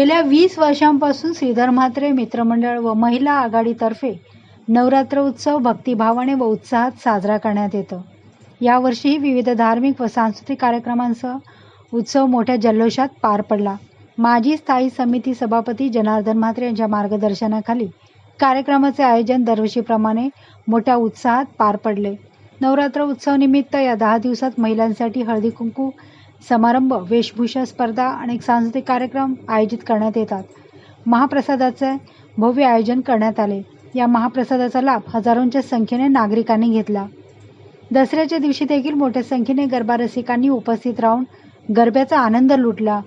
गेल्या वीस वर्षांपासून श्रीधर म्हात्रे मित्रमंडळ व महिला आघाडीतर्फे नवरात्र उत्सव भक्तिभावाने व उत्साहात साजरा करण्यात येतो. यावर्षीही विविध धार्मिक व सांस्कृतिक कार्यक्रमांसह उत्सव मोठ्या जल्लोषात पार पडला. माजी स्थायी समिती सभापती जनार्दन म्हात्रे यांच्या मार्गदर्शनाखाली कार्यक्रमाचे आयोजन दरवर्षीप्रमाणे मोठ्या उत्साहात पार पडले. नवरात्र उत्सव निमित्त या दहा दिवसात महिलांसाठी हळदी कुंकू समारंभ वेशभूषा स्पर्धा अनेक सांस्कृतिक कार्यक्रम आयोजित करण्यात येतात. महाप्रसादाचे भव्य आयोजन करण्यात आले. या महाप्रसादाचा लाभ हजारोंच्या संख्येने नागरिकांनी घेतला. दसऱ्याच्या दिवशी देखील मोठ्या संख्येने गरबा रसिकांनी उपस्थित राहून गरब्याचा आनंद लुटला.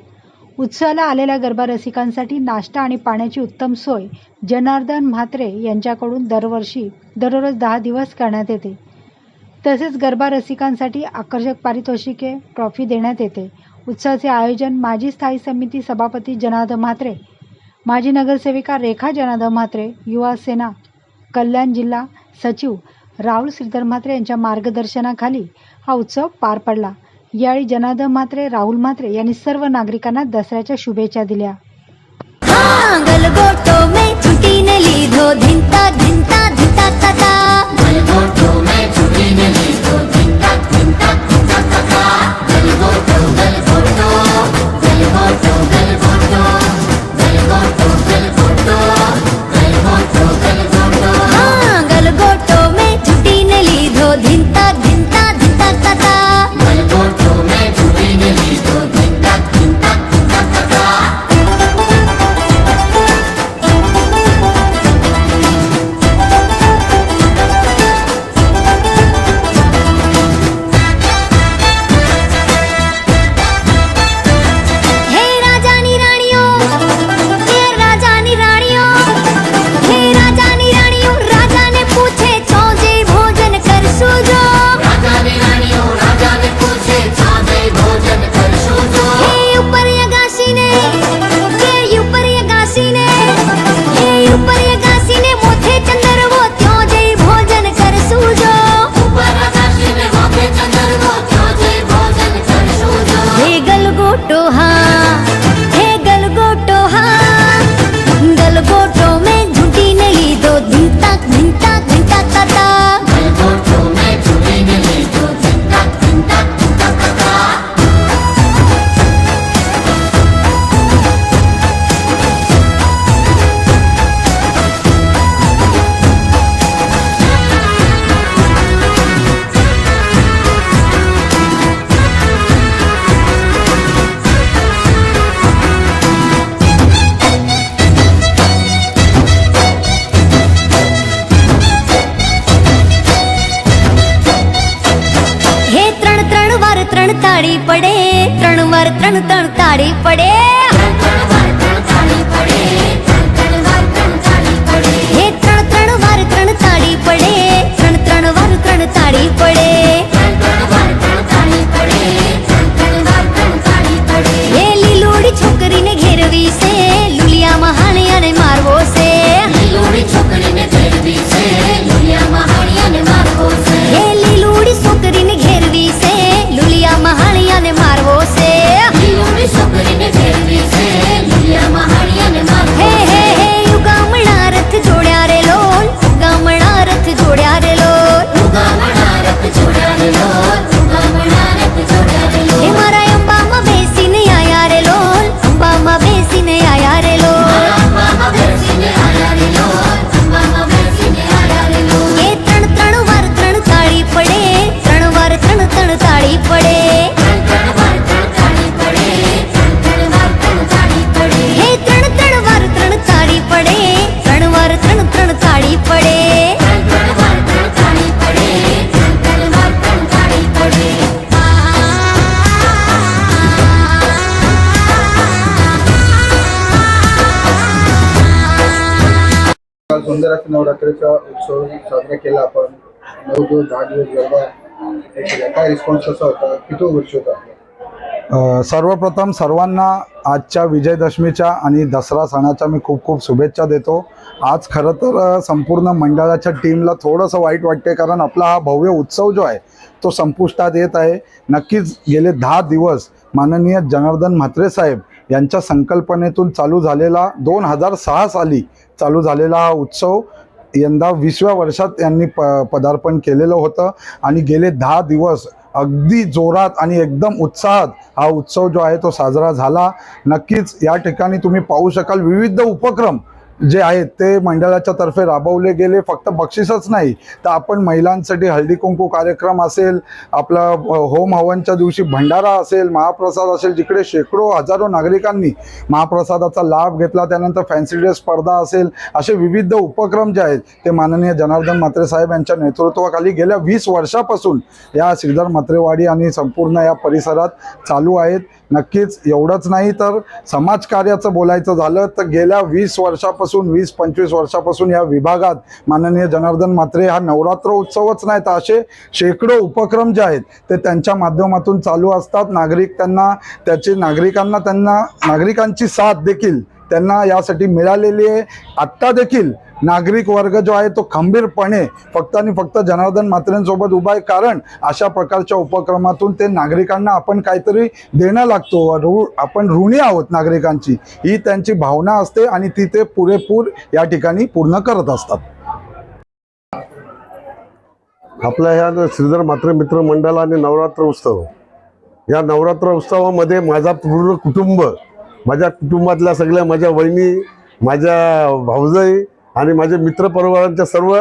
उत्सवाला आलेल्या गरबा रसिकांसाठी नाश्ता आणि पाण्याची उत्तम सोय जनार्दन म्हात्रे यांच्याकडून दरवर्षी दररोज दहा दिवस करण्यात येते. तसेच गरबा रसिकांसाठी आकर्षक पारितोषिके ट्रॉफी देण्यात येते. उत्सवाचे आयोजन माजी स्थायी समिती सभापती जनार्दन म्हात्रे माजी नगरसेविका रेखा जनार्दन म्हात्रे युवा सेना कल्याण जिल्हा सचिव राहुल श्रीधर म्हात्रे यांच्या मार्गदर्शनाखाली हा उत्सव पार पडला. यावेळी जनार्दन म्हात्रे राहुल म्हात्रे यांनी सर्व नागरिकांना दसऱ्याच्या शुभेच्छा दिल्या. में धिंता धिंता धिंता પડે ત્રણ વાર ત્રણ ત્રણ તાળી પડે. सुंदर नवरात्रीचा उत्सव साजरा केला आपण. नऊ दिवस दहा दिवस गरबा काय रिस्पॉन्स कसा होता? किती वर्ष होता? सर्वप्रथम सर्वांना आजच्या विजयदशमीच्या आणि दसरा सणाच्या मी खूप खूप शुभेच्छा देतो. आज खरं तर संपूर्ण मंडळाच्या टीमला थोडंसं वाईट वाटते कारण आपला हा भव्य उत्सव जो आहे तो संपुष्टात येत आहे. नक्कीच गेले दहा दिवस माननीय जनार्दन म्हात्रे साहेब यांच्या संकल्पनेतून चालू झालेला दोन हजार सहा साली चालू झालेला हा उत्सव यंदा वीसव्या वर्षात यांनी प पदार्पण केलेलं होतं. आणि गेले दहा दिवस अगदी जोरात आणि एकदम उत्साहात हा उत्सव जो आहे तो साजरा झाला. नक्कीच या ठिकाणी तुम्ही पाहू शकाल विविध उपक्रम जे आहेत ते मंडळाच्या तर्फे राबवले गेले. फक्त बक्षीसच नाही तर आपण महिलांसाठी हळदी कुंकू कार्यक्रम असेल आपला होम हवनच्या दिवशी भंडारा असेल महाप्रसाद असेल जिकडे शेकडो हजारो नागरिकांनी महाप्रसादाचा लाभ घेतला. त्यानंतर फॅन्सी ड्रेस स्पर्धा असेल असे विविध उपक्रम जे आहेत ते माननीय जनार्दन म्हात्रे साहेब यांच्या नेतृत्वाखाली गेल्या वीस वर्षापासून या श्रीधर म्हात्रेवाडी आणि संपूर्ण या परिसरात चालू आहेत. नक्कीच एवढंच नाही तर समाजकार्याचं बोलायचं झालं तर गेल्या वीस वर्षापासून वीस पंचवीस वर्षापासून या विभागात माननीय जनार्दन म्हात्रे हा नवरात्र उत्सवच नाही तर असे शेकडो उपक्रम जे आहेत ते त्यांच्या माध्यमातून चालू असतात. नागरिक त्यांना त्याची नागरिकांना त्यांना नागरिकांची साथ देखील त्यांना यासाठी मिळालेली आहे. आत्ता देखील नागरिक वर्ग जो आहे तो खंबीरपणे फक्त आणि फक्त जनार्दन म्हात्रेंसोबत उभा आहे. कारण अशा प्रकारच्या उपक्रमातून ते नागरिकांना आपण काहीतरी देणं लागतो. ऋ आपण ऋणी आहोत नागरिकांची. ही त्यांची भावना असते आणि ती ते पुरेपूर या ठिकाणी पूर्ण करत असतात. आपल्या ह्या श्रीधर मात्र मित्र मंडळ आणि नवरात्र उत्सव. या नवरात्र उत्सवामध्ये माझा पूर्ण कुटुंब माझ्या कुटुंबातल्या सगळ्या माझ्या वहिनी माझ्या भाऊजाई आणि माझे मित्रपरिवारांच्या सर्व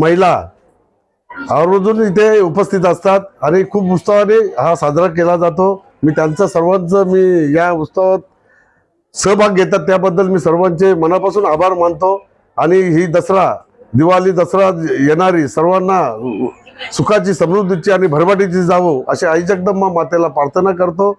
महिला आवर्जून इथे उपस्थित असतात. आणि खूप उत्साहाने हा साजरा केला जातो. मी त्यांचं सर्वांचं मी या उत्सवात सहभाग घेतात. त्याबद्दल मी सर्वांचे मनापासून आभार मानतो. आणि ही दसरा दिवाळी दसरा येणारी सर्वांना सुखाची समृद्धीची आणि भरभराटीची जावो अशी आई जगदंबा मातेला प्रार्थना करतो.